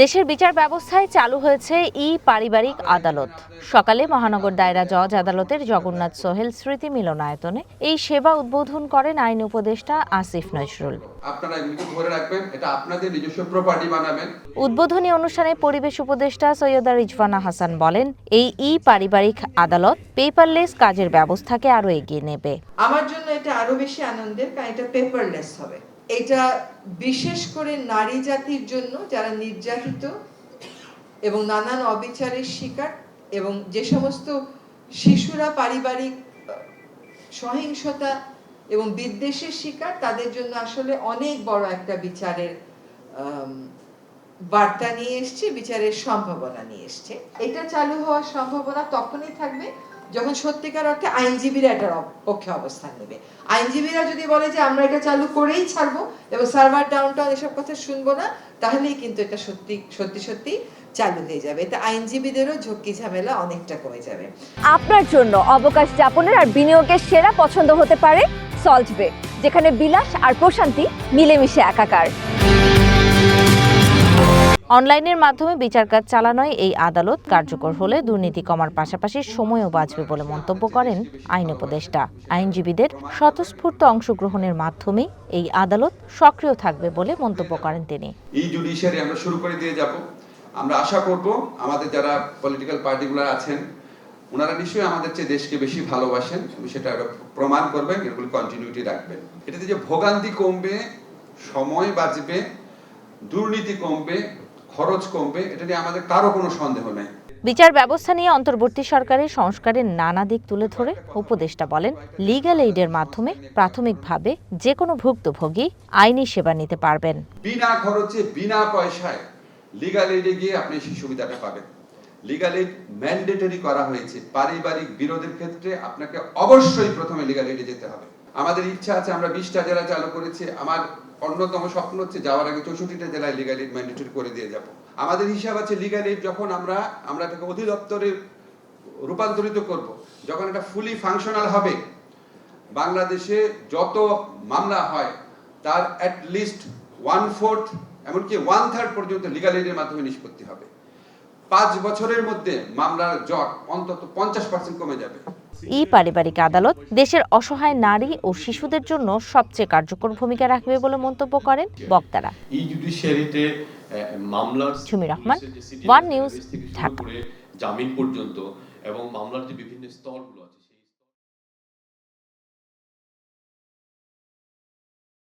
দেশের বিচার ব্যবস্থায় চালু হয়েছে ই পারিবারিক আদালত। সকালে মহানগর দায়রা জজ আদালতের জগন্নাথ সোহেল স্মৃতি মিলনায়তনে এই সেবা উদ্বোধন করেন আইন উপদেষ্টা আসিফ নজরুল। আপনারা এগুলিকে ধরে রাখবেন এটা আপনাদের নিজস্ব প্রপার্টি বানাবেন। উদ্বোধনী অনুষ্ঠানে পরিবেশ উপদেষ্টা সৈয়দা রিজওয়ানা হাসান বলেন এই ই পারিবারিক আদালত পেপারলেস কাজের ব্যবস্থাকে আরও এগিয়ে নেবে। আমার জন্য এটা আরও বেশি আনন্দের কারণ এটা পেপারলেস হবে। এটা বিশেষ করে নারী জাতির জন্য যারা নির্যাতিত এবং নানান অবিচারের শিকার এবং যে সমস্ত শিশুরা পারিবারিক সহিংসতা এবং বিদ্বেষের শিকার, তাদের জন্য আসলে অনেক বড় একটা বিচারের বার্তা নিয়ে এসছে, বিচারের সম্ভাবনা নিয়ে এসছে। এটা চালু হওয়ার সম্ভাবনা তখনই থাকবে যখন সত্যিকার অর্থে আইনজীবীরা এটার পক্ষে অবস্থান নেবে। আইনজীবীরা যদি বলে যে আমরা এটা চালু করেই ছাড়বো এবং সার্ভার ডাউনটাউন এসব কথা শুনব না, তাহলেই কিন্তু এটা সত্যি সত্যি সত্যি চালু হয়ে যাবে। এতে আইনজীবীদেরও ঝক্কি ঝামেলা অনেকটা কমে যাবে। আপনার জন্য অবকাশ যাপনের আর বিনিয়োগের সেরা পছন্দ হতে পারে সল্ট বে যেখানে বিলাস আর প্রশান্তি মিলেমিশে একাকার। অনলাইনের মাধ্যমে বিচার কাজ চালানোয় এই আদালত কার্যকর হলে দুর্নীতি কমার পাশাপাশি সময়ও বাঁচবে বলে মন্তব্য করেন আইন উপদেষ্টা। আইনজীবীদের স্বতঃস্ফূর্ত অংশগ্রহণের মাধ্যমেই এই আদালত সক্রিয় থাকবে বলে মন্তব্য করেন তিনি। এই জুডিশিয়ারি আমরা শুরু করে দিয়ে যাব। আমরা আশা করব আমাদের যারা পলিটিক্যাল পার্টিগুলো আছেন, ওনারা নিশ্চয়ই আমাদের চেয়ে দেশকে বেশি ভালোবাসেন। সেটা প্রমাণ করবেন এগুলো কন্টিনিউটি রাখবেন। এটাতে যে ভোগান্তি কমবে, সময় বাঁচবে, দুর্নীতি কমবে খরচ কমবে এটা নিয়ে আমাদের কারও কোনো সন্দেহ নেই। বিচার ব্যবস্থা নিয়ে অন্তর্বর্তী সরকারের সংস্কারের নানা দিক তুলে ধরে উপদেষ্টা বলেন লিগ্যাল এইডের মাধ্যমে প্রাথমিকভাবে যে কোনো ভুক্তভোগী আইনি সেবা নিতে পারবেন। বিনা খরচে বিনা পয়সায় লিগাল এইডে গিয়ে আপনি সেই সুবিধাটা পাবেন। লিগাল এইড ম্যান্ডেটরি করা হয়েছে। পারিবারিক বিরোধের ক্ষেত্রে আপনাকে অবশ্যই প্রথমে লিগাল এইডে যেতে হবে। আমাদের ইচ্ছা আছে আমরা বিশটা জেলা চালু করেছি। আমার অন্যতম স্বপ্ন হচ্ছে যাওয়ার আগে চৌষট্টিটা জেলায় লিগাল এইড ম্যান্ডেটরি করে দিয়ে যাব। আমাদের হিসাব আছে লিগাল এইড যখন আমরা আমরা এটাকে অধিদপ্তরে রূপান্তরিত করব, যখন এটা ফুলি ফাংশনাল হবে, বাংলাদেশে যত মামলা হয়, তার অ্যাট লিস্ট ওয়ান ফোর্থ এমনকি ওয়ান থার্ড পর্যন্ত লিগাল এইডের মাধ্যমে নিষ্পত্তি হবে। পাঁচ বছরের মধ্যে মামলার জট অন্তত পঞ্চাশ পার্সেন্ট কমে যাবে। ই পারিবারিক আদালত দেশের অসহায় নারী ও শিশুদের জন্য সবচেয়ে কার্যকর ভূমিকা রাখবে বলে মন্তব্য করেন বক্তারা এই জুডিশিয়ারিতে মামলার ঝুমি রহমান, ওয়ান নিউজ, ঢাকা। জামিন পর্যন্ত এবং মামলার যে বিভিন্ন স্তরগুলো